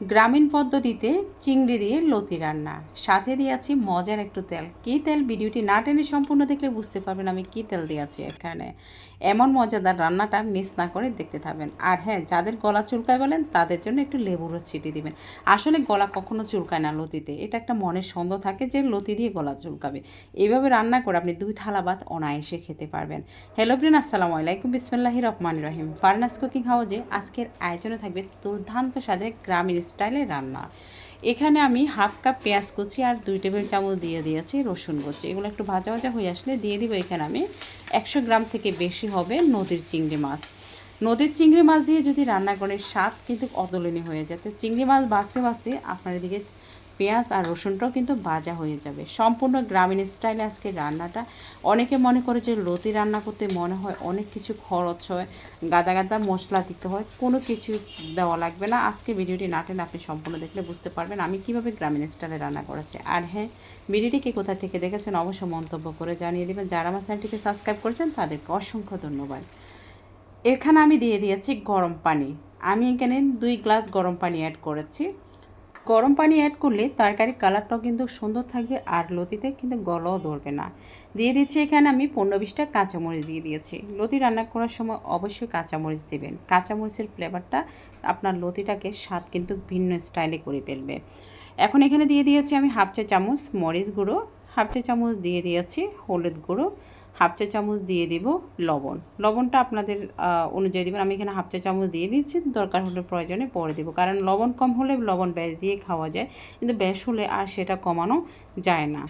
গ্রামীণ পদ্ধতিতে চিংড়ি দিয়ে লতি রান্না। সাথে দিয়েছি মজার একটু তেল। কী তেল? ভিডিওটি না টেনে সম্পূর্ণ দেখলে বুঝতে পারবেন আমি কী তেল দিয়েছি এখানে। এমন মজাদার রান্নাটা মিস না করে দেখতে থাকবেন। আর হ্যাঁ যাদের গলা চুলকায় বলেন, তাদের জন্য একটু লেবুর রস ছিটিয়ে দিবেন। আসলে গলা কখনো চুলকায় না লতিতে। এটা একটা মনের সন্দেহ থাকে যে লতি দিয়ে গলা চুলকাবে। এইভাবে রান্না করে আপনি দুই থালা ভাত অনায়াসে খেতে পারবেন। হ্যালো ব্রিন আসসালামু আলাইকুম। বিসমিল্লাহি রহমান রহিম। ফারনাস কুকিং হাউজে আজকের আয়োজনে থাকবে দুর্দান্ত স্বাদের গ্রামীণ স্টাইলে রান্না। এখানে আমি হাফ কাপ পেঁয়াজ কুচি আর দুই টেবিল চামচ দিয়ে দিয়েছি রসুন কুচি। এগুলো একটু ভাজা ভাজা হয়ে আসলে দিয়ে দিব এখানে আমি একশো গ্রাম থেকে বেশি হবে নদীর চিংড়ি মাছ। নদীর চিংড়ি মাছ দিয়ে যদি রান্না করেন স্বাদ কিন্তু অতুলনীয় হয়ে যায়। তো চিংড়ি মাছ বাঁচতে বাঁচতে আপনার এদিকে পেঁয়াজ আর রসুনটাও কিন্তু ভাজা হয়ে যাবে। সম্পূর্ণ গ্রামীণ স্টাইলে আজকে রান্নাটা। অনেকে মনে করে যে লতি রান্না করতে মনে হয় অনেক কিছু খরচ হয়, গাদা গাদা মশলা দিতে হয়, কোনো কিছু দেওয়া লাগবে না। আজকে ভিডিওটি না টেনে আপনি সম্পূর্ণ দেখলে বুঝতে পারবেন আমি কীভাবে গ্রামীণ স্টাইলে রান্না করেছি। আর হ্যাঁ ভিডিওটি কে কোথা থেকে দেখেছেন অবশ্যই মন্তব্য করে জানিয়ে দেবেন। যারা আমার চ্যানেলটিকে সাবস্ক্রাইব করেছেন তাদেরকে অসংখ্য ধন্যবাদ। এখানে আমি দিয়ে দিয়েছি গরম পানি। আমি এখানে দুই গ্লাস গরম পানি অ্যাড করেছি। গরম পানি অ্যাড করলে তরকারির কালারটাও কিন্তু সুন্দর থাকবে আর লতিতে কিন্তু গলাও ধরবে না। দিয়ে দিচ্ছি এখানে আমি পনেরো বিশটা কাঁচামরিচ দিয়ে দিয়েছি। লতি রান্না করার সময় অবশ্যই কাঁচামরিচ দেবেন। কাঁচামরিচের ফ্লেভারটা আপনার লতিটাকে স্বাদ কিন্তু ভিন্ন স্টাইলে করে ফেলবে। এখন এখানে দিয়ে দিয়েছি আমি হাফ চা চামচ মরিচ গুঁড়ো, হাফ চা চামচ দিয়ে দিয়েছি হলুদ গুঁড়ো হাফ চা চামচ দিয়ে দিব লবণ। লবণটা আপনাদের অনুযায়ী দেবেন। আমি এখানে হাফ চা চামচ দিয়ে দিচ্ছি। দরকার হলে প্রয়োজনে পরে দেবো। কারণ লবণ কম হলে লবণ ব্যাস দিয়ে খাওয়া যায়। কিন্তু ব্যাস হলে আর সেটা কমানো যায় না।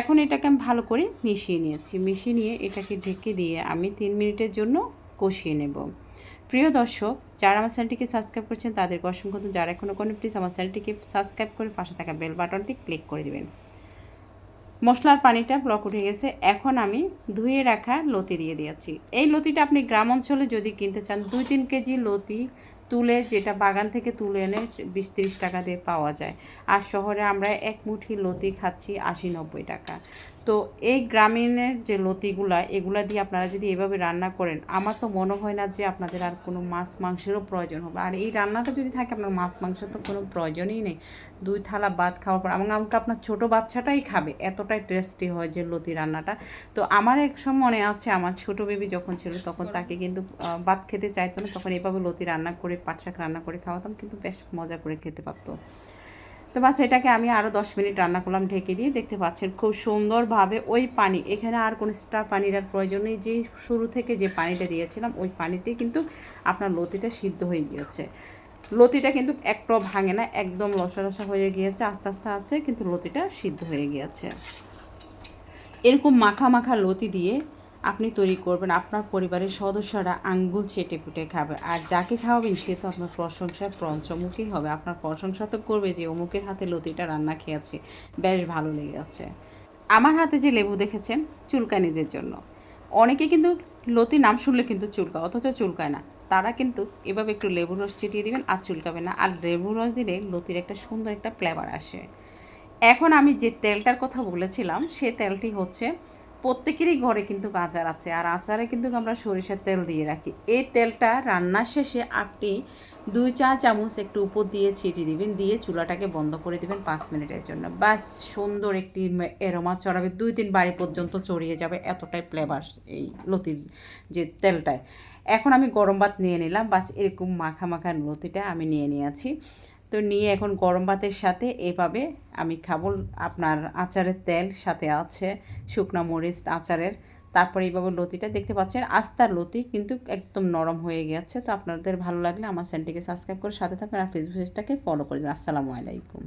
এখন এটাকে আমি ভালো করে মিশিয়ে নিয়েছি। মিশিয়ে নিয়ে এটাকে ঢেকে দিয়ে আমি তিন মিনিটের জন্য কষিয়ে নেব। প্রিয় দর্শক, যারা আমার চ্যানেলটিকে সাবস্ক্রাইব করছেন, তাদেরকে অসংখ্য যারা এখনও কোনো প্লিজ আমার চ্যানেলটিকে সাবস্ক্রাইব করে পাশে থাকা বেল বাটনটি ক্লিক করে দেবেন। মশলার পানিটা ব্লক উঠে গেছে। এখন আমি ধুয়ে রাখা লতি দিয়ে দিয়েছি। এই লতিটা আপনি গ্রাম অঞ্চলে যদি কিনতে চান, দুই তিন কেজি লতি তুলে যেটা বাগান থেকে তুলে এনে বিশ টাকা দিয়ে পাওয়া যায়। আর শহরে আমরা এক মুঠি লতি খাচ্ছি আশি নব্বই টাকা। তো এই গ্রামীণের যে লতিগুলা এগুলা দিয়ে আপনারা যদি এভাবে রান্না করেন আমার তো মনে হয় না যে আপনাদের আর কোনো মাছ মাংসেরও প্রয়োজন হবে। আর এই রান্নাটা যদি থাকে আপনার মাছ মাংসের তো কোনো প্রয়োজনই নেই। দুই থালা ভাত খাওয়ার পর এবং আমাকে আপনার ছোটো বাচ্চাটাই খাবে এতটাই টেস্টি হয় যে লতি রান্নাটা। তো আমার এক সময় মনে আছে আমার ছোটো বেবি যখন ছিল তখন তাকে কিন্তু ভাত খেতে চাইতো না তখন এভাবে লতি রান্না করে পাট শাক রান্না করে খাওয়াতাম কিন্তু বেশ মজা করে খেতে পারতো। তো বাস এটাকে আমি আরও দশ মিনিট রান্না করলাম, ঢেকে দিয়ে দেখতে পাচ্ছেন খুব সুন্দরভাবে ওই পানি, এখানে আর কোনো স্টার পানির আর প্রয়োজন নেই যে শুরু থেকে যে পানিটা দিয়েছিলাম, ওই পানিতেই কিন্তু আপনার লতিটা সিদ্ধ হয়ে গিয়েছে। লতিটা কিন্তু একটাও ভাঙে না, একদম লসা লসা হয়ে গিয়েছে, আস্তে আস্তে আছে, কিন্তু লতিটা সিদ্ধ হয়ে গিয়েছে। এরকম মাখা মাখা লতি দিয়ে আপনি তৈরি করবেন, আপনার পরিবারের সদস্যরা আঙ্গুল চেটে ফুটে খাবে। আর যাকে খাওয়াবেন, সে তো আপনার প্রশংসায় পঞ্চমুখী হবে। আপনার প্রশংসা তো করবে যে, অমুকের হাতে লতিটা রান্না খেয়েছে। বেশ ভালো লেগেছে। আমার হাতে যে লেবু দেখেছেন, চুলকানিদের জন্য। অনেকে কিন্তু লতি নাম শুনলে কিন্তু চুলকা অথচ চুলকায় না। তারা কিন্তু এভাবে একটু লেবুর রস ছিটিয়ে দিবেন আর চুলকাবে না। আর লেবুর রস দিলে লতির একটা সুন্দর একটা ফ্লেভার আসে। এখন আমি যে তেলটার কথা বলেছিলাম, সে তেলটি হচ্ছে প্রত্যেকেরই ঘরে কিন্তু আচার আছে। আর আচারে কিন্তু আমরা সরিষার তেল দিয়ে রাখি। এই তেলটা রান্নার শেষে আপনি দুই চা চামচ একটু উপর দিয়ে ছিটিয়ে দিবেন, দিয়ে চুলাটাকে বন্ধ করে দিবেন পাঁচ মিনিটের জন্য। বাস সুন্দর একটি এরোমা চড়াবে। দুই তিন বাড়ি পর্যন্ত চড়িয়ে যাবে এতটাই ফ্লেভার এই লতির যে তেলটায়। এখন আমি গরম ভাত নিয়ে নিলাম। বাস এরকম মাখা মাখা লতিটা আমি নিয়ে নিয়েছি। তো নিয়ে এখন গরম ভাতের সাথে এভাবে আমি খাব। আপনার আচারের তেল সাথে আছে, শুকনো মরিচ আচারের। তারপরে এইভাবে লতিটা দেখতে পাচ্ছেন, আস্তার লতি কিন্তু একদম নরম হয়ে গেছে। তো আপনাদের ভালো লাগলে আমার চ্যানেলটিকে সাবস্ক্রাইব করে সাথে থাকবেন আর ফেসবুক পেজটাকে ফলো করে দেবেন। আসসালামু আলাইকুম।